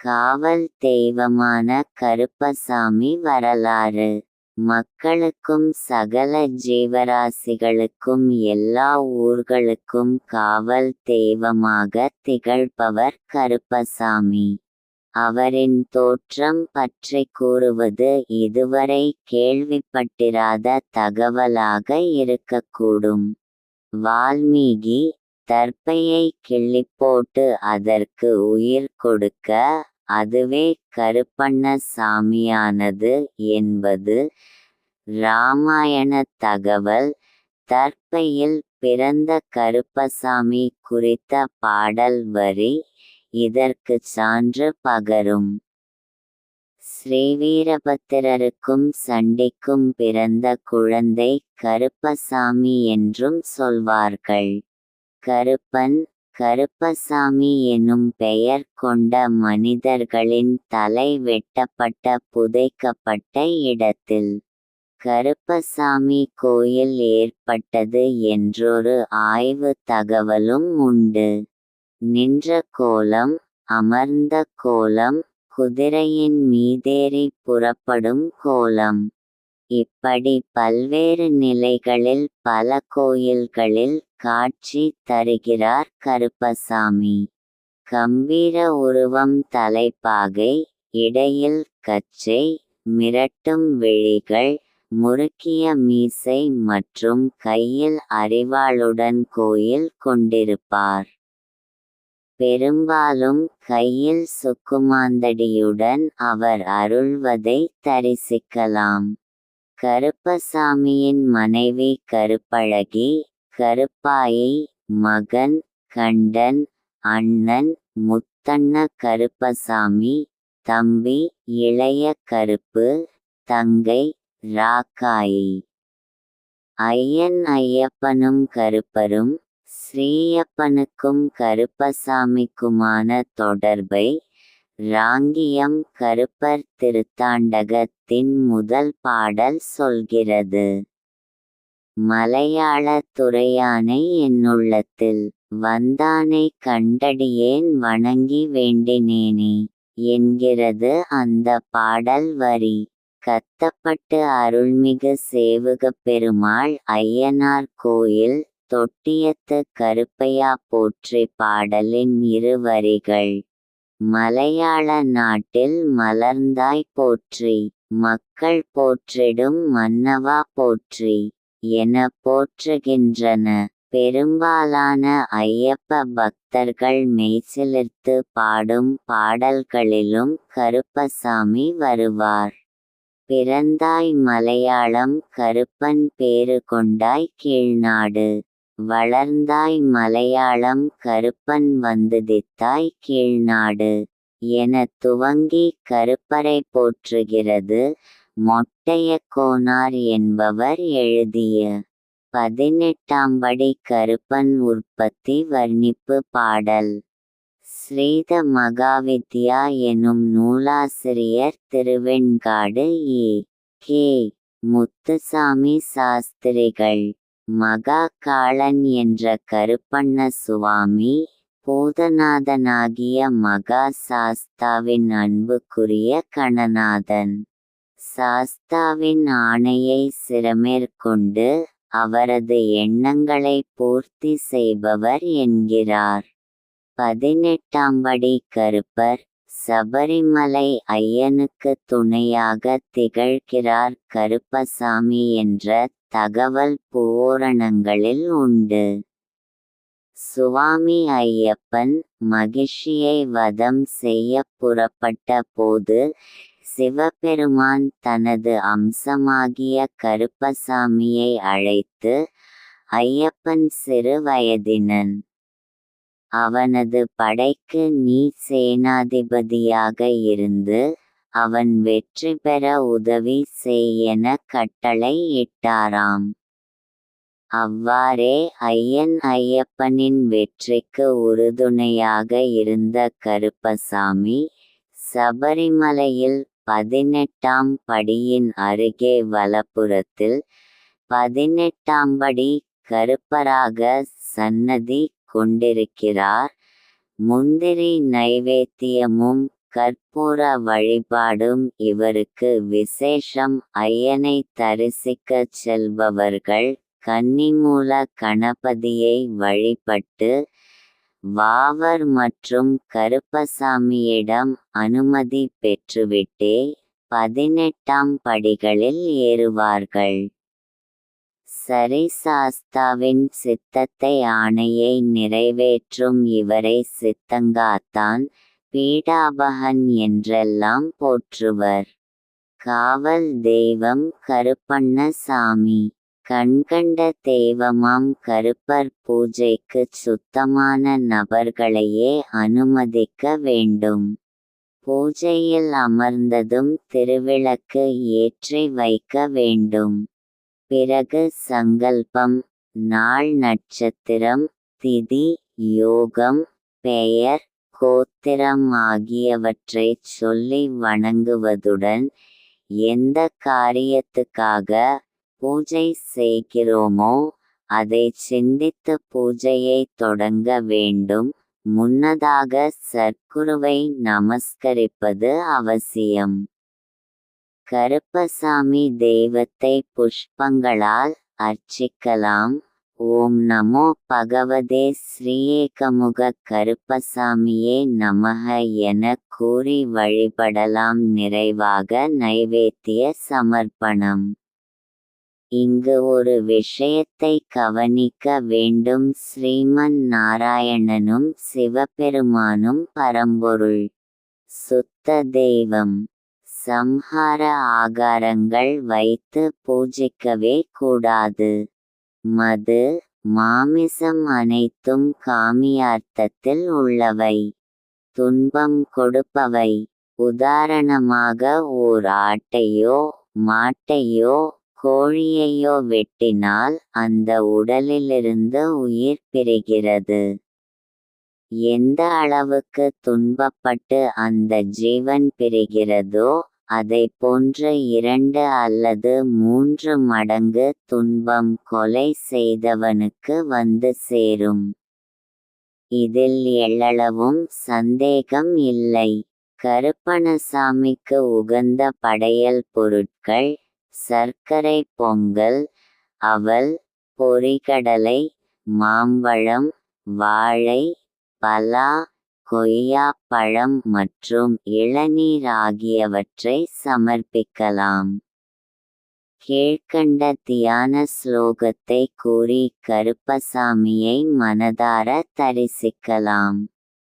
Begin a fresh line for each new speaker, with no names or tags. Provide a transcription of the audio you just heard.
காவல் தெய்வமான கருப்பசாமி வரலாறு. மக்களுக்கும் சகல ஜீவராசிகளுக்கும் எல்லா ஊர்களுக்கும் காவல் தெய்வமாக திகழ்பவர் கருப்பசாமி. அவரின் தோற்றம் பற்றி கூறுவது இதுவரை கேள்விப்பட்டிராத தகவலாக இருக்கக்கூடும். வால்மீகி தர்ப்பையை கிள்ளிப்போட்டு அதற்கு உயிர் கொடுக்க அதுவே கருப்பண்ண சாமியானது என்பது இராமாயண தகவல். தற்பையில் பிறந்த கருப்பசாமி குறித்த பாடல் வரி இதற்குச் சான்று பகரும். ஸ்ரீவீரபத்திரருக்கும் சண்டிக்கும் பிறந்த குழந்தை கருப்பசாமி என்றும் சொல்வார்கள். கருப்பன் கருப்பசாமி எனும் பெயர் கொண்ட மனிதர்களின் தலை வெட்டப்பட்ட புதைக்கப்பட்ட இடத்தில் கருப்பசாமி கோயில் ஏற்பட்டது என்றொரு ஆய்வு தகவலும் உண்டு. நின்ற கோலம் அமர்ந்த கோலம் குதிரையின் மீதேறி புறப்படும் கோலம். இப்படி பல்வேறு நிலைகளில் பல கோயில்களில் காட்சி தருகிறார் கருப்பசாமி. கம்பீர உருவம் தலைப்பாகை இடையில் கச்சை மிரட்டும் விழிகள் முறுக்கிய மீசை மற்றும் கையில் அறிவாளுடன் கோயில் கொண்டிருப்பார். பெரும்பாலும் கையில் சுக்குமாந்தடியுடன் அவர் அருள்வதை தரிசிக்கலாம். கருப்பசாமியின் மனைவி கருப்பழகி கருப்பாயி மகன் கண்டன் அண்ணன் முத்தண்ண கருப்பசாமி தம்பி இளைய கருப்பு தங்கை ராக்காயி. ஐயன் ஐயப்பனும் கருப்பரும் ஸ்ரீயப்பனுக்கும் கருப்பசாமிக்குமான தொடர்பை ராங்கியம் கருப்பர் திருத்தாண்டகத்தின் முதல் பாடல் சொல்கிறது. மலையாள துறையானை என்னுள்ளத்தில் வந்தானை கண்டடியேன் வணங்கி வேண்டினேனே என்கிறது அந்த பாடல் வரி. கத்தப்பட்டு அருள்மிகு சேவுகப் பெருமாள் ஐயனார் கோயில் தொட்டியத்து கருப்பையா போற்றி பாடலின் இரு வரிகள். மலையாள நாட்டில் மலர்ந்தாய் போற்றி மக்கள் போற்றிடும் மன்னவா போற்றி என போற்றுகின்றன. பெரும்பாலான ஐயப்ப பக்தர்கள் மெய்சிலிர்த்து பாடும் பாடல்களிலும் கருப்பசாமி வருவார். பிறந்தாய் மலையாளம் கருப்பன் பேறு கொண்டாய் கீழ்நாடு. வளர்ந்தாய் மலையாளம் கருப்பன் வந்துதித்தாய் கீழ்நாடு என துவங்கி கருப்பரை போற்றுகிறது மொட்டைய கோனார் என்பவர் எழுதிய பதினெட்டாம் படி கருப்பன் உற்பத்தி வர்ணிப்பு பாடல். ஸ்ரீத மகாவித்யா எனும் நூலாசிரியர் திருவெண்காடு ஏ கே முத்துசாமி சாஸ்திரிகள். மகா காளன் என்ற கருப்பண்ண சுவாமி பூதநாதனாகிய மகா சாஸ்தாவின் அன்புக்குரிய கணநாதன். சாஸ்தாவின் ஆணையை சிரமேற்கொண்டு அவரது எண்ணங்களை பூர்த்தி செய்பவர் என்கிறார். பதினெட்டாம் படி கருப்பர் சபரிமலை ஐயனுக்கு துணையாக திகழ்கிறார் கருப்பசாமி என்ற தகவல் பூரணங்களில் உண்டு. சுவாமி ஐயப்பன் மகிழ்ச்சியை வதம் செய்ய புறப்பட்ட போது சிவபெருமான் தனது அம்சமாகிய கருப்பசாமியை அழைத்து ஐயப்பன் சிறு வயதினன் அவனது படைக்கு நீ சேனாதிபதியாக இருந்து அவன் வெற்றி பெற உதவி செய் என கட்டளை இட்டாராம். அவ்வாறே ஐயன் ஐயப்பனின் வெற்றிக்கு உறுதுணையாக இருந்த கருப்பசாமி சபரிமலையில் பதினெட்டாம் படியின் அருகே வலப்புறத்தில் பதினெட்டாம் படி கருப்பராக சன்னதி கொண்டிருக்கிறார். முந்திரி நைவேத்தியமும் கற்பூர வழிபாடும் இவருக்கு விசேஷம். ஐயனை தரிசிக்கச் செல்பவர்கள் கன்னிமூல கணபதியை வழிபட்டு வாவர் மற்றும் கருப்பசாமியிடம் அனுமதி பெற்றுவிட்டே பதினெட்டாம் படிகளில் ஏறுவார்கள். சரிசாஸ்தாவின் சித்தத்தை ஆணையை நிறைவேற்றும் இவரை சித்தங்காத்தான் பீடாபகன் என்றெல்லாம் போற்றுவர். காவல் தெய்வம் கருப்பண்ணசாமி. கண்கண்ட தெய்வமாம் கருப்பர் பூஜைக்கு சுத்தமான நபர்களையே அனுமதிக்க வேண்டும். பூஜையில் அமர்ந்ததும் திருவிளக்கு ஏற்றி வைக்க வேண்டும். பிறகு சங்கல்பம் நாள் நட்சத்திரம் திதி யோகம் பெயர் கோத்திரம் ஆகியவற்றைச் சொல்லி வணங்குவதுடன் எந்த காரியத்துக்காக பூஜை செய்கிறோமோ அதை சிந்தித்து பூஜையை தொடங்க வேண்டும். முன்னதாக சர்க்குருவை நமஸ்கரிப்பது அவசியம். கருப்பசாமி தெய்வத்தை புஷ்பங்களால் அர்ச்சிக்கலாம். ஓம் நமோ பகவதே ஸ்ரீஏகமுக கருப்பசாமியே நமக என கூறி வழிபடலாம் நிறைவாக நைவேத்திய சமர்ப்பணம். இங்கு ஒரு விஷயத்தை கவனிக்க வேண்டும். ஸ்ரீமன் நாராயணனும் சிவபெருமானும் பரம்பொருள். சுத்த தெய்வம். சம்ஹார ஆகாரங்கள் வைத்து பூஜிக்கவே கூடாது. மது மாமிசம் அனைத்தும் காமியார்த்தத்தில் உள்ளவை. துன்பம் கொடுப்பவை. உதாரணமாக ஓர் ஆட்டையோ மாட்டையோ கோழியையோ வெட்டினால் அந்த உடலிலிருந்து உயிர் பிரிகிறது. எந்த அளவுக்கு துன்பப்பட்டு அந்த ஜீவன் பிரிகிறதோ அதை போன்ற இரண்டு அல்லது மூன்று மடங்கு துன்பம் கொலை செய்தவனுக்கு வந்து சேரும். இதில் எள்ளளவும் சந்தேகம் இல்லை. கருப்பணசாமிக்கு உகந்த படையல் பொருட்கள் சர்க்கரை பொங்கல் அவல் பொரிகடலை மாம்பழம் வாழை பலா கொய்யா பழம் மற்றும் இளநீர் ஆகியவற்றை சமர்ப்பிக்கலாம். கீழ்கண்ட தியான ஸ்லோகத்தை கூறி கருப்பசாமியை மனதார தரிசிக்கலாம்.